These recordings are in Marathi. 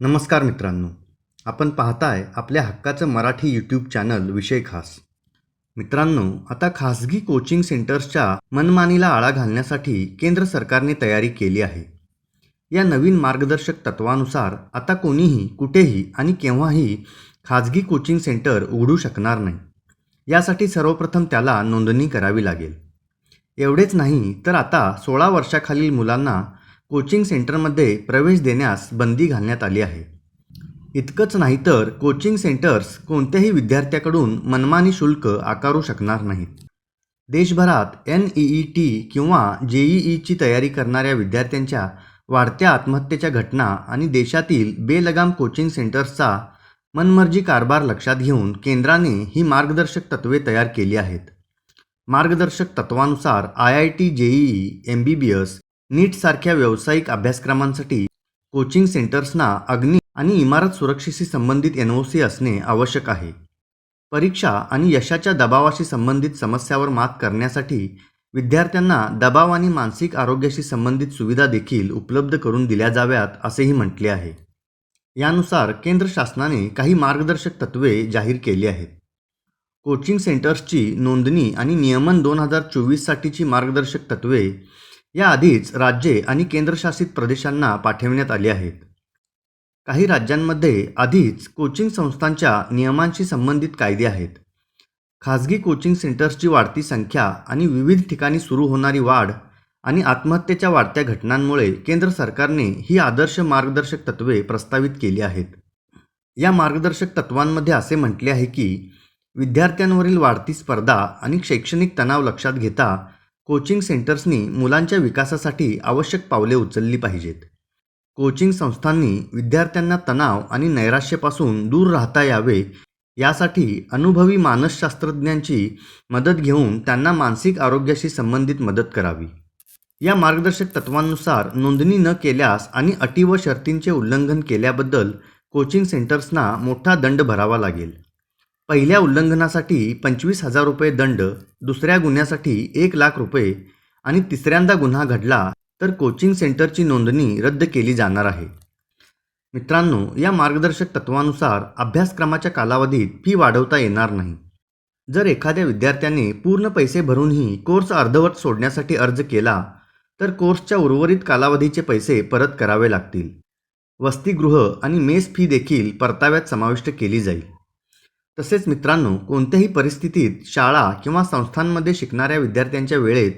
नमस्कार मित्रांनो. आपण पाहताय आपल्या हक्काचं मराठी यूट्यूब चॅनल विषय खास. मित्रांनो आता खासगी कोचिंग सेंटर्सच्या मनमानीला आळा घालण्यासाठी केंद्र सरकारने तयारी केली आहे. या नवीन मार्गदर्शक तत्वानुसार आता कोणीही कुठेही आणि केव्हाही खाजगी कोचिंग सेंटर उघडू शकणार नाही. यासाठी सर्वप्रथम त्याला नोंदणी करावी लागेल. एवढेच नाही तर आता सोळा वर्षाखालील मुलांना कोचिंग सेंटरमध्ये प्रवेश देण्यास बंदी घालण्यात आली आहे. इतकंच नाही तर कोचिंग सेंटर्स कोणत्याही विद्यार्थ्याकडून मनमानी शुल्क आकारू शकणार नाहीत. देशभरात एन ई ई टी किंवा जे ई ईची तयारी करणाऱ्या विद्यार्थ्यांच्या वाढत्या आत्महत्येच्या घटना आणि देशातील बेलगाम कोचिंग सेंटर्सचा मनमर्जी कारभार लक्षात घेऊन केंद्राने ही मार्गदर्शक तत्त्वे तयार केली आहेत. मार्गदर्शक तत्वानुसार I I T JEE M B B S नीटसारख्या व्यावसायिक अभ्यासक्रमांसाठी कोचिंग सेंटर्सना अग्नी आणि इमारत सुरक्षेशी संबंधित एन ओ सी असणे आवश्यक आहे. परीक्षा आणि यशाच्या दबावाशी संबंधित समस्यावर मात करण्यासाठी विद्यार्थ्यांना दबाव आणि मानसिक आरोग्याशी संबंधित सुविधा देखील उपलब्ध करून दिल्या जाव्यात असेही म्हटले आहे. यानुसार केंद्र शासनाने काही मार्गदर्शक तत्त्वे जाहीर केली आहेत. कोचिंग सेंटर्सची नोंदणी आणि नियमन दोन हजार चोवीससाठीची मार्गदर्शक तत्त्वे याआधीच राज्ये आणि केंद्रशासित प्रदेशांना पाठविण्यात आली आहेत. काही राज्यांमध्ये आधीच कोचिंग संस्थांच्या नियमांशी संबंधित कायदे आहेत. खाजगी कोचिंग सेंटर्सची वाढती संख्या आणि विविध ठिकाणी सुरू होणारी वाढ आणि आत्महत्येच्या वाढत्या घटनांमुळे केंद्र सरकारने ही आदर्श मार्गदर्शक तत्त्वे प्रस्तावित केली आहेत. या मार्गदर्शक तत्वांमध्ये असे म्हटले आहे की विद्यार्थ्यांवरील वाढती स्पर्धा आणि शैक्षणिक तणाव लक्षात घेता कोचिंग सेंटर्सनी मुलांच्या विकासासाठी आवश्यक पावले उचलली पाहिजेत. कोचिंग संस्थांनी विद्यार्थ्यांना तणाव आणि नैराश्यापासून दूर राहता यावे यासाठी अनुभवी मानसशास्त्रज्ञांची मदत घेऊन त्यांना मानसिक आरोग्याशी संबंधित मदत करावी. या मार्गदर्शक तत्वांनुसार नोंदणी न केल्यास आणि अटी व शर्तींचे उल्लंघन केल्याबद्दल कोचिंग सेंटर्सना मोठा दंड भरावा लागेल. पहिल्या उल्लंघनासाठी पंचवीस हजार रुपये दंड दुसऱ्या गुन्ह्यासाठी एक लाख रुपये आणि तिसऱ्यांदा गुन्हा घडला तर कोचिंग सेंटरची नोंदणी रद्द केली जाणार आहे. मित्रांनो या मार्गदर्शक तत्वानुसार अभ्यासक्रमाच्या कालावधीत फी वाढवता येणार नाही. जर एखाद्या विद्यार्थ्याने पूर्ण पैसे भरूनही कोर्स अर्धवट सोडण्यासाठी अर्ज केला तर कोर्सच्या उर्वरित कालावधीचे पैसे परत करावे लागतील. वसतिगृह आणि मेस फी देखील परताव्यात समाविष्ट केली जाईल. तसेच मित्रांनो कोणत्याही परिस्थितीत शाळा किंवा संस्थांमध्ये शिकणाऱ्या विद्यार्थ्यांच्या वेळेत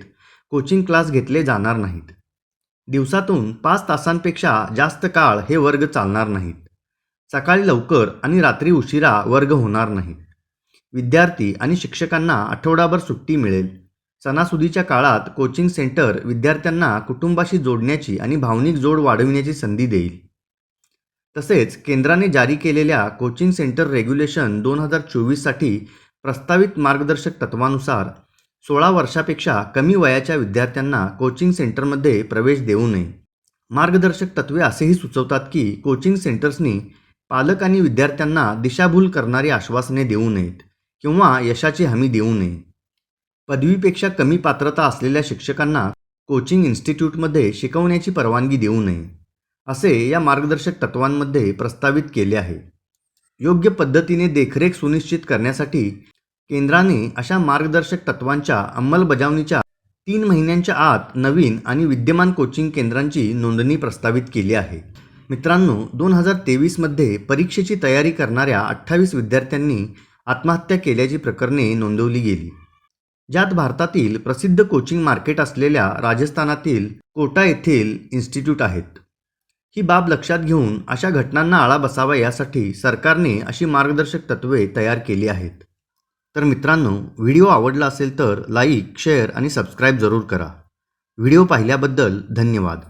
कोचिंग क्लास घेतले जाणार नाहीत. दिवसातून पाच तासांपेक्षा जास्त काळ हे वर्ग चालणार नाहीत. सकाळी लवकर आणि रात्री उशिरा वर्ग होणार नाहीत. विद्यार्थी आणि शिक्षकांना आठवडाभर सुट्टी मिळेल. सणासुदीच्या काळात कोचिंग सेंटर विद्यार्थ्यांना कुटुंबाशी जोडण्याची आणि भावनिक जोड वाढविण्याची संधी देईल. तसेच केंद्राने जारी केलेल्या कोचिंग सेंटर रेग्युलेशन दोन हजार चोवीससाठी प्रस्तावित मार्गदर्शक तत्वानुसार सोळा वर्षापेक्षा कमी वयाच्या विद्यार्थ्यांना कोचिंग सेंटरमध्ये प्रवेश देऊ नये. मार्गदर्शक तत्वे असेही सुचवतात की कोचिंग सेंटर्सनी पालक आणि विद्यार्थ्यांना दिशाभूल करणारी आश्वासने देऊ नयेत किंवा यशाची हमी देऊ नये. पदवीपेक्षा कमी पात्रता असलेल्या शिक्षकांना कोचिंग इन्स्टिट्यूटमध्ये शिकवण्याची परवानगी देऊ नये. असे या मार्गदर्शक तत्वांमध्ये प्रस्तावित केले आहे. योग्य पद्धतीने देखरेख सुनिश्चित करण्यासाठी केंद्राने अशा मार्गदर्शक तत्वांच्या अंमलबजावणीच्या तीन महिन्यांच्या आत नवीन आणि विद्यमान कोचिंग केंद्रांची नोंदणी प्रस्तावित केली आहे. मित्रांनो दोन हजार तेवीसमध्ये परीक्षेची तयारी करणाऱ्या अठ्ठावीस विद्यार्थ्यांनी आत्महत्या केल्याची प्रकरणे नोंदवली गेली. ज्यात भारतातील प्रसिद्ध कोचिंग मार्केट असलेल्या राजस्थानातील कोटा येथील इन्स्टिट्यूट आहेत. ही बाब लक्षात घेऊन अशा घटनांना आळा बसावा यासाठी सरकारने अशी मार्गदर्शक तत्वे तयार केली आहेत. तर मित्रांनो व्हिडिओ आवडला असेल तर लाईक शेअर आणि सबस्क्राईब जरूर करा. व्हिडिओ पाहिल्याबद्दल धन्यवाद.